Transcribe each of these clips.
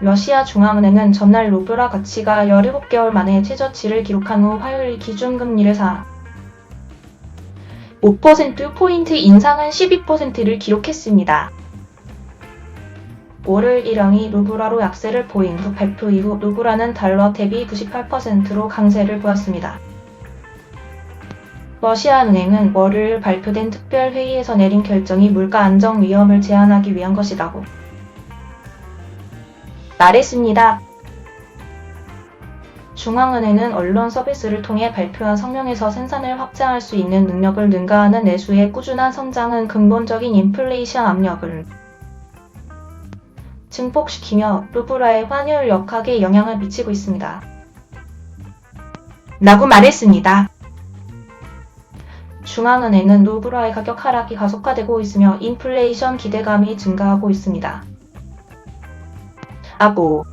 러시아 중앙은행은 전날 루블화 가치가 17개월 만에 최저치를 기록한 후 화요일 기준금리를 4. 5%포인트 인상한 12%를 기록했습니다. 월요일 일영이 루브라로 약세를 보인 후 발표 이후 루브라는 달러 대비 98%로 강세를 보였습니다. 러시아 은행은 월요일 발표된 특별 회의에서 내린 결정이 물가 안정 위험을 제한하기 위한 것이라고 말했습니다. 중앙은행은 언론 서비스를 통해 발표한 성명에서 생산을 확장할 수 있는 능력을 능가하는 내수의 꾸준한 성장은 근본적인 인플레이션 압력을 증폭시키며 루브라의 환율 역학에 영향을 미치고 있습니다. 라고 말했습니다. 중앙은행은 루브라의 가격 하락이 가속화되고 있으며 인플레이션 기대감이 증가하고 있습니다. 하고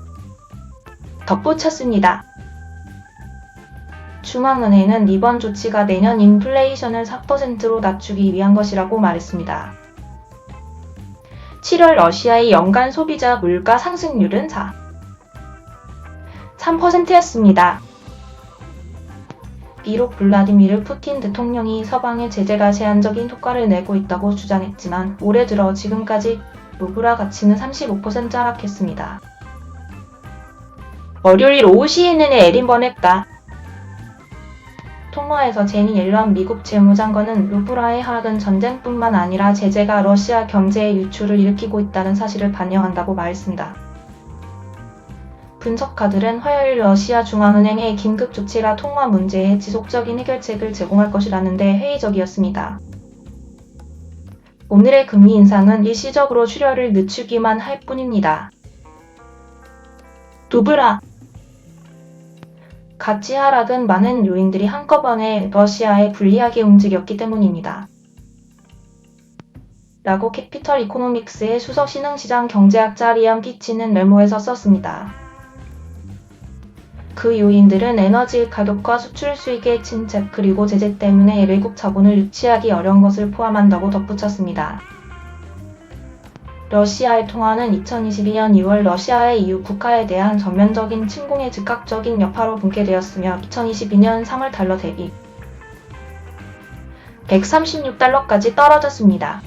덧붙였습니다. 중앙은행은 이번 조치가 내년 인플레이션을 4%로 낮추기 위한 것이라고 말했습니다. 7월 러시아의 연간 소비자 물가 상승률은 4. 3%였습니다. 비록 블라디미르 푸틴 대통령이 서방의 제재가 제한적인 효과를 내고 있다고 주장했지만 올해 들어 지금까지 루브라 가치는 35% 하락했습니다. 월요일 오후 CNN의 에린 버넷과 통화에서 제니 옐런 미국 재무장관은 루브라의 하락은 전쟁뿐만 아니라 제재가 러시아 경제의 유출을 일으키고 있다는 사실을 반영한다고 말했습니다. 분석가들은 화요일 러시아 중앙은행의 긴급 조치가 통화 문제에 지속적인 해결책을 제공할 것이라는데 회의적이었습니다. 오늘의 금리 인상은 일시적으로 출혈을 늦추기만 할 뿐입니다. 루브라 가치 하락은 많은 요인들이 한꺼번에 러시아에 불리하게 움직였기 때문입니다. 라고 캐피털 이코노믹스의 수석 신흥시장 경제학자 리암 피치는 메모에서 썼습니다. 그 요인들은 에너지 가격과 수출 수익의 침체 그리고 제재 때문에 외국 자본을 유치하기 어려운 것을 포함한다고 덧붙였습니다. 러시아의 통화는 2022년 2월 러시아의 EU 국가에 대한 전면적인 침공의 즉각적인 여파로 붕괴되었으며 2022년 3월 달러 대비 136달러까지 떨어졌습니다.